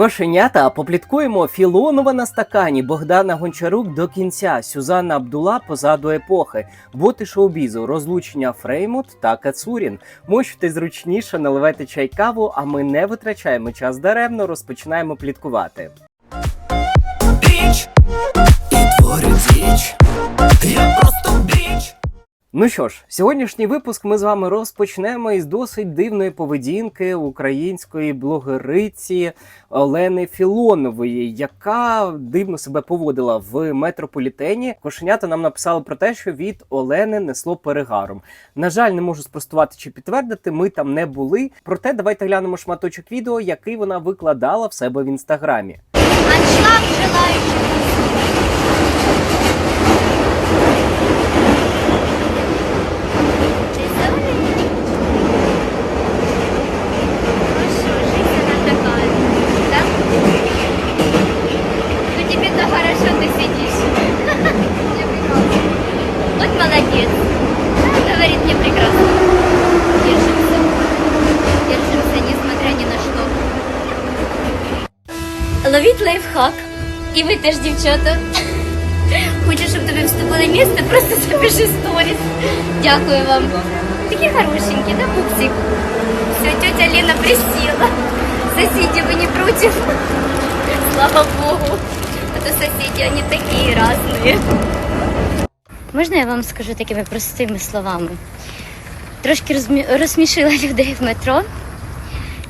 Кошенята попліткуємо Філонова на стакані, Богдана Гончарук до кінця, Сюзанна Абдула позаду епохи, боти шоу-бізу, розлучення Фреймут та Кацурін. Мочте зручніше, наливайте чай каву, а ми не витрачаємо час даремно, розпочинаємо пліткувати. Біч і творить річ. Ну що ж, сьогоднішній випуск ми з вами розпочнемо із досить дивної поведінки української блогериці Олени Філонової, яка дивно себе поводила в метрополітені. Кошенята нам написали про те, що від Олени несло перегаром. На жаль, не можу спростувати чи підтвердити. Ми там не були. Проте давайте глянемо шматочок відео, який вона викладала в себе в інстаграмі. Аншлаг желающих. І ви теж, дівчата. Хочу, щоб тобі вступили місце, просто запиши сторіс. Дякую вам. Такі хорошенькі, да, пупсик? Все, тетя Лена присела. Соседи, вы не против? Слава Богу. А то соседи, они такие разные. Можна я вам скажу такими простими словами? Трошки розмі- розсмішила людей в метро.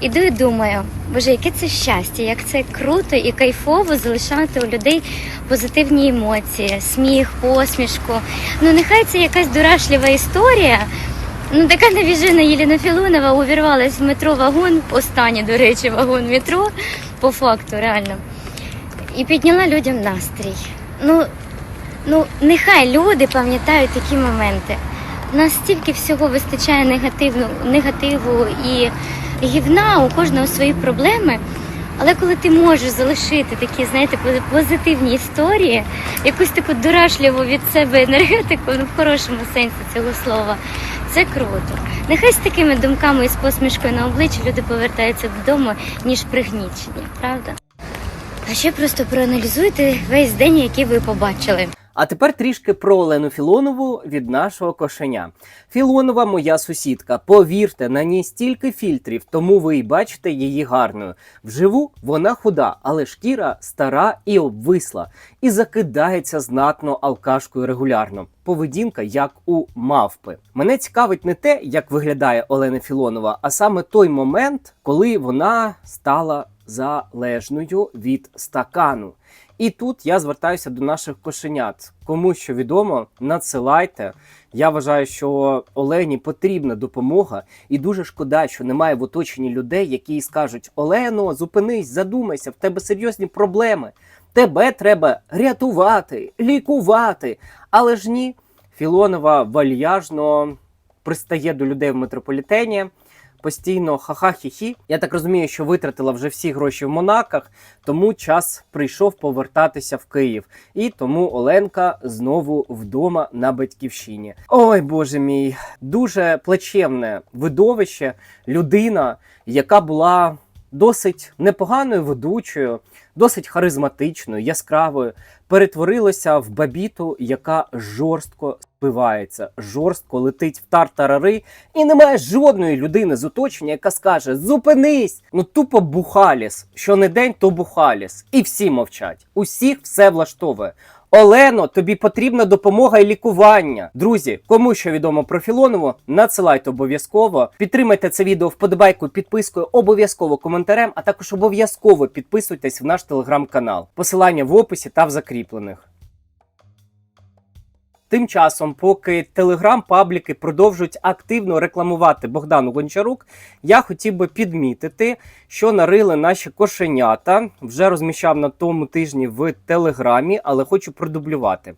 Іду і думаю, боже, яке це щастя, як це круто і кайфово залишати у людей позитивні емоції, сміх, посмішку. Ну нехай це якась дурашлива історія. Ну така навіжена Єліна Філонова увірвалась в метро вагон, останній, до речі, вагон метро, по факту, реально. І підняла людям настрій. Ну, ну нехай люди пам'ятають такі моменти. У нас стільки всього вистачає негативну, негативу і гівна, у кожного свої проблеми. Але коли ти можеш залишити такі, знаєте, позитивні історії, якусь таку дурашляву від себе енергетику, ну в хорошому сенсі цього слова, це круто. Нехай з такими думками і з посмішкою на обличчі люди повертаються додому, ніж пригнічені, правда? А ще просто проаналізуйте весь день, який ви побачили. А тепер трішки про Олену Філонову від нашого кошеня. Філонова моя сусідка. Повірте, на ній стільки фільтрів, тому ви й бачите її гарною. Вживу вона худа, але шкіра стара і обвисла, і закидається знатно алкашкою регулярно. Поведінка як у мавпи. Мене цікавить не те, як виглядає Олена Філонова, а саме той момент, коли вона стала залежною від стакану. І тут я звертаюся до наших кошенят. Кому що відомо, надсилайте. Я вважаю, що Олені потрібна допомога, і дуже шкода, що немає в оточенні людей, які скажуть: Олено, зупинись, задумайся, в тебе серйозні проблеми. Тебе треба рятувати, лікувати. Але ж ні, Філонова вальяжно пристає до людей в метрополітені. Постійно ха-ха-хі-хі. Я так розумію, що витратила вже всі гроші в Монаках, тому час прийшов повертатися в Київ. І тому Оленка знову вдома на батьківщині. Ой, боже мій, дуже плачевне видовище, людина, яка була досить непоганою ведучою, досить харизматичною, яскравою, перетворилася в бабіту, яка жорстко спивається, жорстко летить в тартарари, і немає жодної людини з оточення, яка скаже: Зупинись! Ну тупо бухаліс. Що не день, то бухаліс. І всі мовчать. Усіх все влаштовує. Олено, тобі потрібна допомога і лікування. Друзі, кому що відомо про Філонову, надсилайте обов'язково. Підтримайте це відео вподобайку, підпискою, обов'язково коментарем, а також обов'язково підписуйтесь в наш телеграм-канал. Посилання в описі та в закріплених. Тим часом, поки телеграм-пабліки продовжують активно рекламувати Богдану Гончарук, я хотів би підмітити, що нарили наші кошенята. Вже розміщав на тому тижні в телеграмі, але хочу продублювати.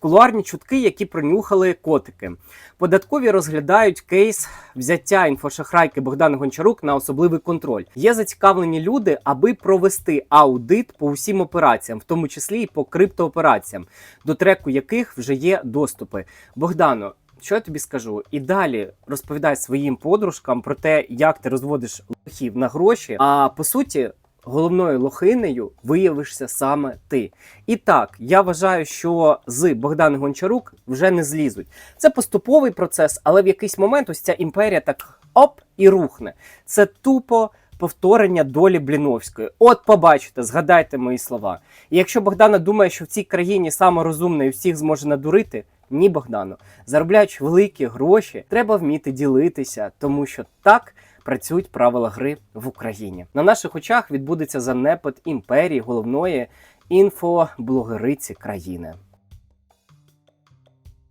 Кулуарні чутки, які пронюхали котики. Податкові розглядають кейс взяття інфошахрайки Богдана Гончарук на особливий контроль. Є зацікавлені люди, аби провести аудит по усім операціям, в тому числі і по криптоопераціям, до треку яких вже є доступи. Богдано, що я тобі скажу? І далі розповідай своїм подружкам про те, як ти розводиш лохів на гроші. А по суті, головною лохинею виявишся саме ти. І так, я вважаю, що з Богдани Гончарук вже не злізуть. Це поступовий процес, але в якийсь момент ось ця імперія так оп і рухне. Це тупо. Повторення долі Бліновської. От побачите, згадайте мої слова. І якщо Богдана думає, що в цій країні саме розумне і всіх зможе надурити, ні, Богдану. Заробляючи великі гроші, треба вміти ділитися, тому що так працюють правила гри в Україні. На наших очах відбудеться занепад імперії головної інфоблогериці країни.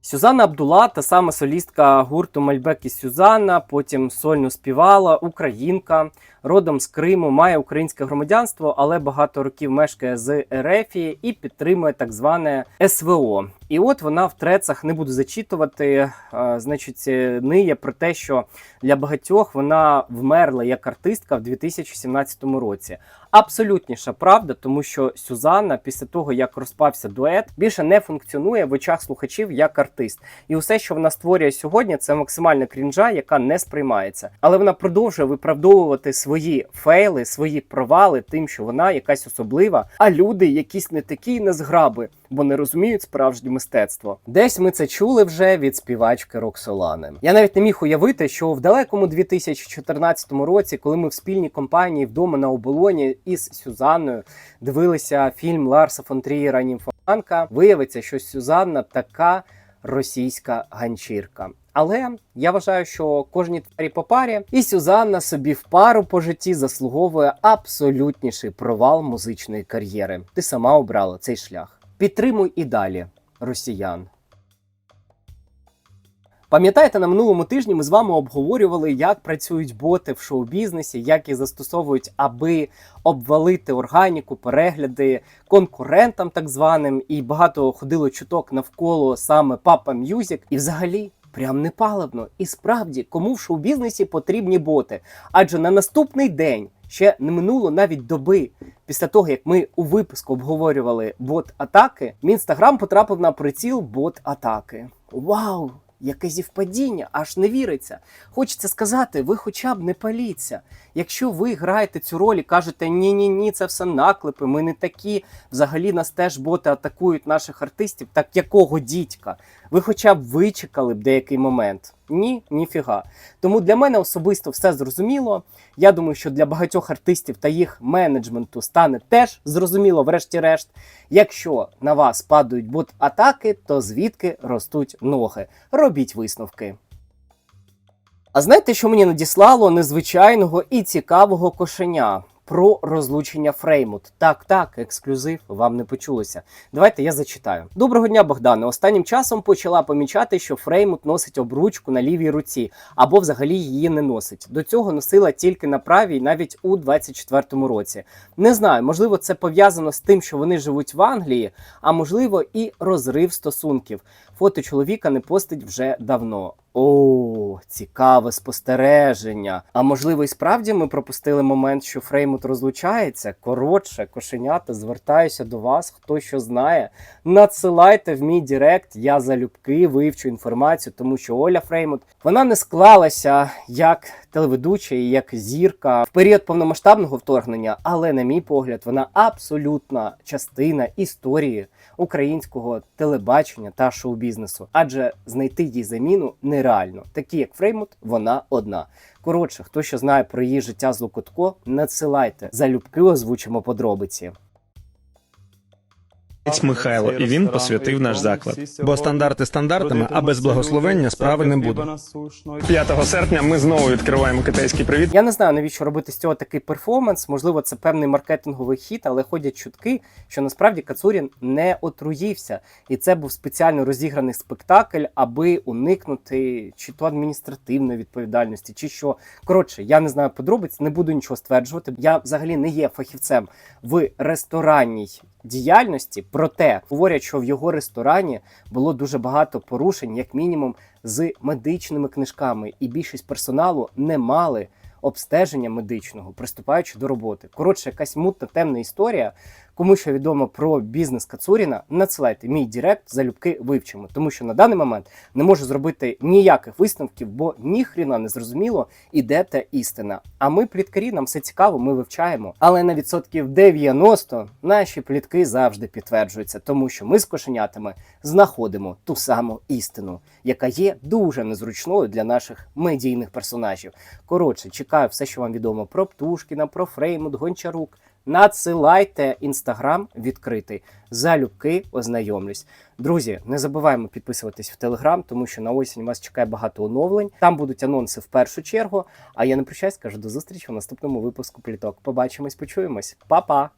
Сюзанна Абдула, та сама солістка гурту Мальбек і Сюзанна, потім сольно співала, українка, родом з Криму, має українське громадянство, але багато років мешкає з Ерефії і підтримує так зване СВО. І от вона в трецах не буду зачитувати. значить, е, ниє про те, що для багатьох вона вмерла як артистка в 2017 році. Абсолютніша правда, тому що Сюзанна, після того як розпався дует, більше не функціонує в очах слухачів як артист. І усе, що вона створює сьогодні, це максимальна крінжа, яка не сприймається. Але вона продовжує виправдовувати свої фейли, свої провали, тим, що вона якась особлива, а люди якісь не такі незграби, бо не розуміють справжнє мистецтво. Десь ми це чули вже від співачки Роксолани. Я навіть не міг уявити, що в далекому 2014 році, коли ми в спільній компанії вдома на оболоні із Сюзанною дивилися фільм Ларса фон Трієра «Німфоманка», виявиться, що Сюзанна така російська ганчірка. Але я вважаю, що кожній тварі по парі, і Сюзанна собі в пару по житті заслуговує абсолютніший провал музичної кар'єри. Ти сама обрала цей шлях. Підтримуй і далі, росіян. Пам'ятаєте, на минулому тижні ми з вами обговорювали, як працюють боти в шоу-бізнесі, як їх застосовують, аби обвалити органіку, перегляди конкурентам, так званим, і багато ходило чуток навколо саме Papa Music. І взагалі прям не паливно. І справді, кому в шоу-бізнесі потрібні боти? Адже на наступний день ще не минуло навіть доби. Після того, як ми у випуску обговорювали бот-атаки, мій інстаграм потрапив на приціл бот-атаки. Вау! Яке зівпадіння, аж не віриться. Хочеться сказати, ви хоча б не паліться. Якщо ви граєте цю роль і кажете ні, ні, ні, це все наклепи, ми не такі. Взагалі нас теж боти атакують наших артистів. Так якого дідька? Ви хоча б вичекали б деякий момент? Ні, ніфіга. Тому для мене особисто все зрозуміло. Я думаю, що для багатьох артистів та їх менеджменту стане теж зрозуміло, врешті-решт. Якщо на вас падають бот-атаки, то звідки ростуть ноги? Робіть висновки. А знаєте, що мені надіслало незвичайного і цікавого кошеня? Про розлучення Фреймут. Так, так, ексклюзив, вам не почулося. Давайте я зачитаю. Доброго дня, Богдане. Останнім часом почала помічати, що Фреймут носить обручку на лівій руці або взагалі її не носить. До цього носила тільки на правій, навіть у 24-му році. Не знаю, можливо, це пов'язано з тим, що вони живуть в Англії, а можливо, і розрив стосунків. Фото чоловіка не постить вже давно. О, цікаве спостереження. А можливо, і справді ми пропустили момент, що Фреймут розлучається. Коротше, кошенята, звертаюся до вас, хто що знає. Надсилайте в мій Директ, я залюбки вивчу інформацію, тому що Оля Фреймут вона не склалася як телеведуча і як зірка в період повномасштабного вторгнення, але, на мій погляд, вона абсолютна частина історії українського телебачення та шоу-бізнесу, адже знайти їй заміну нереально. Такі як Фреймут, вона одна. Коротше, хто що знає про її життя з Локотко, надсилайте залюбки озвучимо подробиці. Отець Михайло, і він посвятив наш заклад. Бо стандарти стандартами, а без благословення справи не буде. 5 серпня ми знову відкриваємо китайський привіт. Я не знаю, навіщо робити з цього такий перформанс. Можливо, це певний маркетинговий хід, але ходять чутки, що насправді Кацурін не отруївся, і це був спеціально розіграний спектакль, аби уникнути чи то адміністративної відповідальності, чи що. Коротше, я не знаю подробиць, не буду нічого стверджувати. Я взагалі не є фахівцем в ресторанній діяльності, проте говорять, що в його ресторані було дуже багато порушень, як мінімум, з медичними книжками, і більшість персоналу не мали обстеження медичного, приступаючи до роботи. Коротше, якась мутна темна історія. Кому що відомо про бізнес Кацуріна, надсилайте мій директ, залюбки вивчимо, тому що на даний момент не можу зробити ніяких висновків, бо ніхріна не зрозуміло, іде та істина. А ми, пліткарі, нам все цікаво, ми вивчаємо. Але на відсотків 90 наші плітки завжди підтверджуються, тому що ми з кошенятами знаходимо ту саму істину, яка є дуже незручною для наших медійних персонажів. Коротше, чекаю все, що вам відомо про Птушкіна, про Фреймут, Гончарук. Надсилайте інстаграм відкритий. Залюбки ознайомлюсь. Друзі, не забуваємо підписуватись в Телеграм, тому що на осінь вас чекає багато оновлень. Там будуть анонси в першу чергу. А я не прощаюсь, кажу до зустрічі в наступному випуску пліток. Побачимось, почуємось. Па-па!